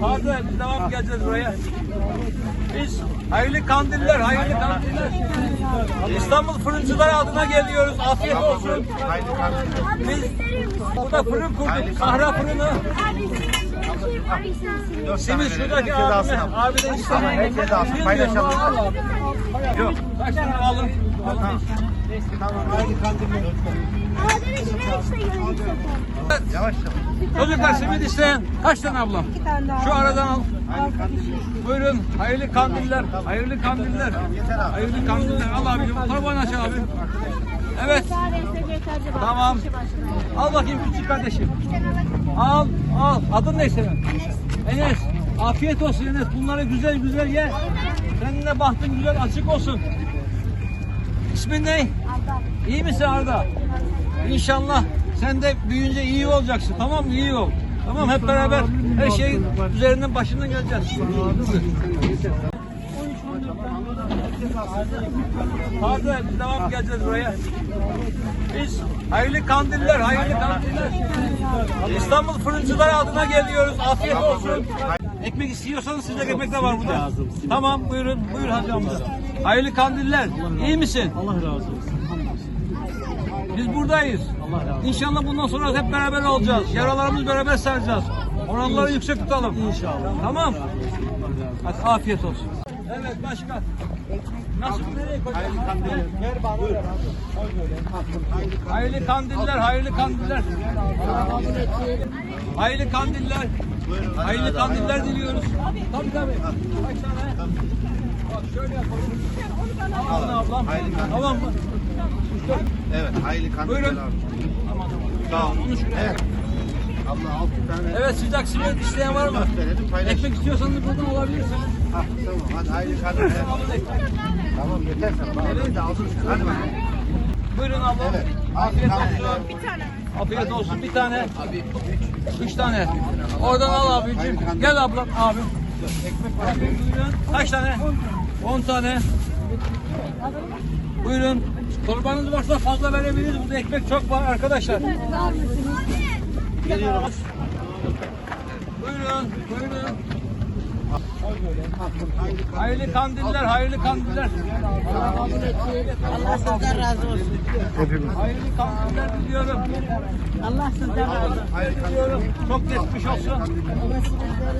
Hadi biz devam geleceğiz buraya. Biz hayırlı kandiller, hayırlı kandiller. İstanbul Fırıncılar adına geliyoruz. Afiyet olsun. Biz burada fırın kurduk. Kahra fırını. Simit şuradaki abime. Abi de işte. Cezası, paylaşalım. Yok. Kaç tane alın? Evet. Yavaş yavaş. Çocuklar simit isteyen kaç tane ablam? İki tane daha. Şu aradan al. Buyurun. Hayırlı kandiller. Hayırlı kandiller. Hayırlı kandiller. Al abicim. Torbanı aç abi. Evet. Tamam. Al bakayım küçük kardeşim. Al, al. Adın ne senin? Enes. Afiyet olsun Enes. Bunları güzel güzel ye. Senin de bahtın güzel açık olsun. İsmin ne? İyi misin Arda? İnşallah sen de büyüyünce iyi olacaksın. Tamam mı? İyi ol. Tamam hep beraber her şey üzerinden başından geleceğiz. Biz devam geleceğiz buraya. Biz hayırlı kandiller, hayırlı kandiller. İstanbul Fırıncılar adına geliyoruz. Afiyet olsun. Ekmek istiyorsanız sizde ekmek de var burada. Tamam buyurun. Buyur Hacı amca. Hayırlı kandiller. İyi misin? Allah razı olsun. Biz buradayız. İnşallah bundan sonra hep beraber olacağız. Yaralarımızı beraber saracağız. Oranları yüksek tutalım. İnşallah. Tamam. Hadi afiyet olsun. Evet başka. Nasıl nereye koyacağız? Gel bana. Buyur. Hayırlı kandiller, hayırlı kandiller. Hayırlı kandiller. Hayırlı kandiller diliyoruz. Tabii tabii. Kaç tane? Bak şöyle yapalım. Al ablam. Tamam mı? Evet, hayırlı kandiller Buyurun. abi. Tamam. Sağ ol. Onu şuraya. Evet. Allah altı tane. Evet sıcak simit isteyen var mı? Verelim, paylaş. Ekmek istiyorsanız buradan alabilirsiniz. Ha, tamam, hadi. Alın ekmek. Tamam, yeter sana. Aldın. Hadi bakalım. Buyurun abla. Evet. Afiyet olsun. Afiyet olsun. Bir tane. Üç tane. Oradan al abicim. Gel ablam abim. Buyurun. Kaç tane? On tane. Buyurun. Torbanız varsa fazla verebiliriz. Burada ekmek çok var arkadaşlar. Geliyoruz. Buyurun. Buyurun. Hayırlı kandiller, hayırlı kandiller. Allah sizden razı olsun. Hayırlı kandiller diliyorum. Allah sizden razı olsun. Diliyorum. Çok geçmiş olsun.